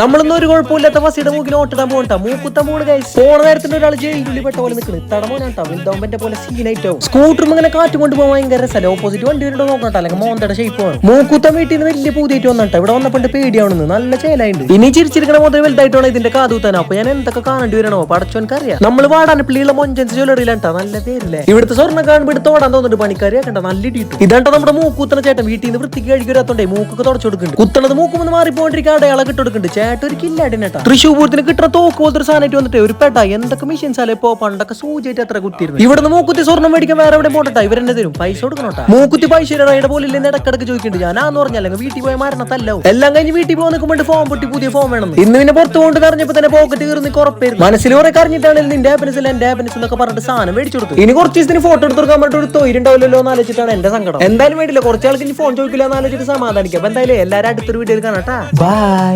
നമ്മളൊന്നും ഒരു കുഴപ്പമില്ലാത്ത ഫസിയുടെ മൂക്കിന് ഓട്ടിടാൻ പോകണ്ട മൂക്കുത്താൻ പോണ് ഗൈസ് പോണ നേരത്തിന്റെ ഒരാൾ ജയിലുള്ളി പെട്ട പോലെ നിൽക്കുന്നത് തടമോനാട്ടോ വലുതാവുമ്പന്റെ പോലെ സീനായിട്ടോ സ്കൂട്ടറും ഇങ്ങനെ കാറ്റ് കൊണ്ട് പോകാൻ ഭയങ്കര രസമല്ല ഓപ്പോസിറ്റ് വണ്ടി വരുമ്പോൾ നോക്കണ്ട അല്ലെങ്കിൽ മോന്തയുടെ ഷേപ്പ് ആണ്. മൂക്കുത്തം വീട്ടിൽ നിന്ന് വലിയ പൂതിയായിട്ട് വന്നിട്ട് ഇവിടെ വന്നപ്പോൾ പേടിയാവണെന്ന് നല്ല ചേലായിട്ടുണ്ട് ഇനി ചിരിച്ചിരിക്കണ മുതൽ വലുതായിട്ടാണ് ഇതിന്റെ കാതൂത്താൻ അപ്പൊ ഞാൻ എന്തൊക്കെ കാണേണ്ടി വരണോ? പടച്ചോനക്ക് അറിയാം. നമ്മൾ വാടാൻ പിള്ളിയുള്ള മൊഞ്ചൻസ് ജ്വല്ലറിയിലാണ്ടാ നല്ല പേരില്ലേ? ഇവിടുത്തെ സ്വർണം കാണുമ്പോൾ എടുത്ത് ഓടാൻ തോന്നുന്നുണ്ട് പണിക്കാരെ. കണ്ട? നല്ല ഇടിയിട്ടു. ഇതാണ്ടോ നമ്മുടെ മൂക്കുത്തണ ചേട്ടൻ വീട്ടിൽ നിന്ന് വൃത്തിക്ക് കഴിക്കാത്തോണ്ടേ മൂക്കൊക്കെ തുടച്ചു കൊടുക്കുന്നുണ്ട്. കുത്തണത് മൂക്കുമെന്ന് മാറിപ്പോണ്ടിരിക്കാൻ അടയാളം ഇട്ട് കൊടുക്കുന്നുണ്ട് ചേട്ടൻ ഒരു കില്ലാടിനേട്ടാ തൃശ്ശൂർ പൂരത്തിന് കിട്ടുന്ന തോക്ക് പോലത്തെ ഒരു സാധനമായിട്ട് വന്നിട്ട് ഒരു പെട്ട എന്തൊക്കെ മെഷീൻസ് അല്ലേ ഇപ്പോ പണ്ടൊക്കെ സൂചിയായിട്ട് അത്ര കുത്തിയിരുന്നു. ഇവിടുന്ന് മൂക്കുത്തി സ്വർണം മേടിക്കാൻ വേറെ എവിടെ പോട്ടെ ഇവരെന്നെ തരും. പൈസ കൊടുക്കണോട്ടാ മൂക്കുത്തി പൈസ ഇടയുടെ പോലെ ഇല്ലെന്ന് ഇടക്കിടക്ക് ചോദിക്കുന്നുണ്ട്. ഞാൻ ആന്ന് പറഞ്ഞാൽ വീട്ടിൽ പോയ മരണത്തല്ലോ. എല്ലാം കഴിഞ്ഞ് വീട്ടിൽ പോകാൻ നിൽക്കുമ്പോൾ ഫോം പൊട്ടി പുതിയ ഫോം വേണം ഇന്ന് പിന്നെ പുറത്ത് കൊണ്ട് കറിഞ്ഞപ്പോ തന്നെ പോക്കറ്റ് കയറുന്ന ഉറപ്പായിരുന്നു മനസ്സിൽ കുറെ കറിഞ്ഞിട്ടാണ് നിന്റെ ഹാപ്പിനെസ് അല്ല? എന്റെ ഹാപ്പിനെസ് എന്നൊക്കെ പറഞ്ഞിട്ട് സാധനം മേടിച്ചു കൊടുത്തു ഇനി കുറച്ച് ദിവസത്തിന് ഫോട്ടോ എടുത്ത് കൊടുക്കാൻ പറഞ്ഞിട്ട് ഒരു തൊയിരുണ്ടാവില്ലല്ലോ എന്ന് ആലോചിച്ചിട്ടാണ് എന്റെ സങ്കടം. എന്തായാലും വേണ്ടില്ല കുറച്ച് ആൾക്ക് ഇനി ഫോൺ ചോദിക്കില്ല എന്ന് ആലോചിച്ചിട്ട് സമാധാനിക്കാം. എന്തായാലും എല്ലാവരും അടുത്തൊരു വീഡിയോയിൽ കാണാട്ടാ ബൈ